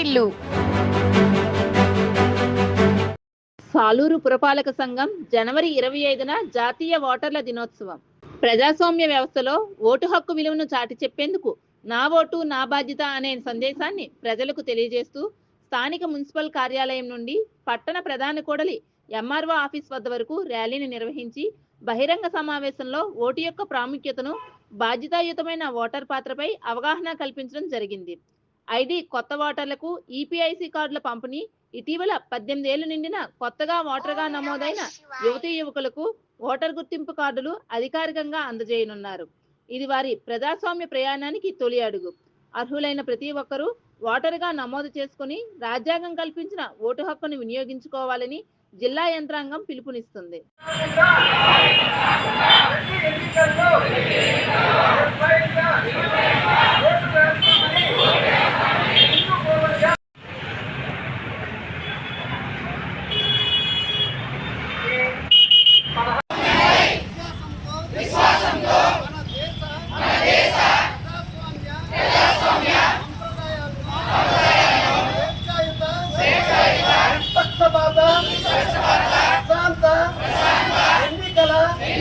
వాటిల్లు సాలూరు పురపాలక సంఘం జనవరి ఇరవై ఐదున జాతీయ ఓటర్ల దినోత్సవం. ప్రజాస్వామ్య వ్యవస్థలో ఓటు హక్కు విలువను చాటి చెప్పేందుకు నా ఓటు నా బాధ్యత అనే సందేశాన్ని ప్రజలకు తెలియజేస్తూ స్థానిక మున్సిపల్ కార్యాలయం నుండి పట్టణ ప్రధాన కోడలి ఎంఆర్ఓ ఆఫీస్ వద్ద వరకు ర్యాలీని నిర్వహించి బహిరంగ సమావేశంలో ఓటు యొక్క ప్రాముఖ్యతను బాధ్యతాయుతమైన ఓటర్ పాత్రపై అవగాహన కల్పించడం జరిగింది. ఐడి కొత్త ఓటర్లకు ఈపీఐసి కార్డుల పంపిణీ ఇటీవల పద్దెనిమిది ఏళ్ళు నిండిన కొత్తగా ఓటర్గా నమోదైన యువతీ యువకులకు ఓటర్ గుర్తింపు కార్డులు అధికారికంగా అందజేయనున్నారు ఇది వారి ప్రజాస్వామ్య ప్రయాణానికి తొలి అడుగు అర్హులైన ప్రతి ఒక్కరూ ఓటరుగా నమోదు చేసుకుని రాజ్యాంగం కల్పించిన ఓటు హక్కును వినియోగించుకోవాలని జిల్లా యంత్రాంగం పిలుపునిస్తుంది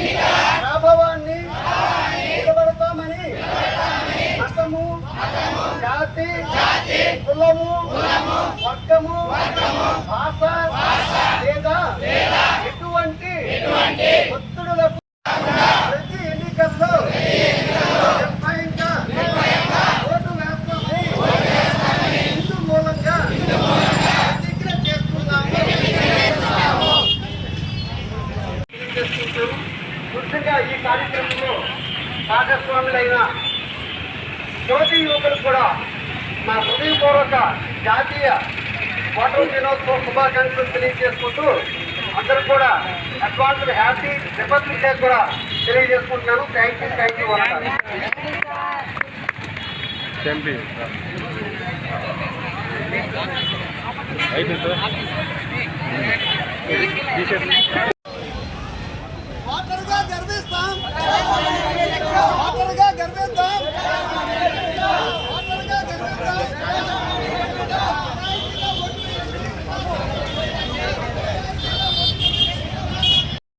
ఎన్నికల ప్రభావాన్ని నిలబడతామని మతము జాతి కులము వర్గము భాష లేదా ఎటువంటి ఒత్తిడులకు ప్రతి ఎన్నికల్లో నిర్భయంగా ఓటు ముఖ్యంగా ఈ కార్యక్రమంలో భాగస్వాములైన యువతి యువకులు కూడా మా హృదయపూర్వక జాతీయ ఓటర్ దినోత్సవ శుభాకాంక్షలు తెలియజేసుకుంటూ అందరూ కూడా అడ్వాన్స్ హ్యాపీ రిపబ్లిక్ డే కూడా తెలియజేసుకుంటున్నాను. థ్యాంక్ యూ థ్యాంక్ యూ అయితే సార్ వాటరుగా గర్విస్తాం. వాటరుగా గర్విస్తాం.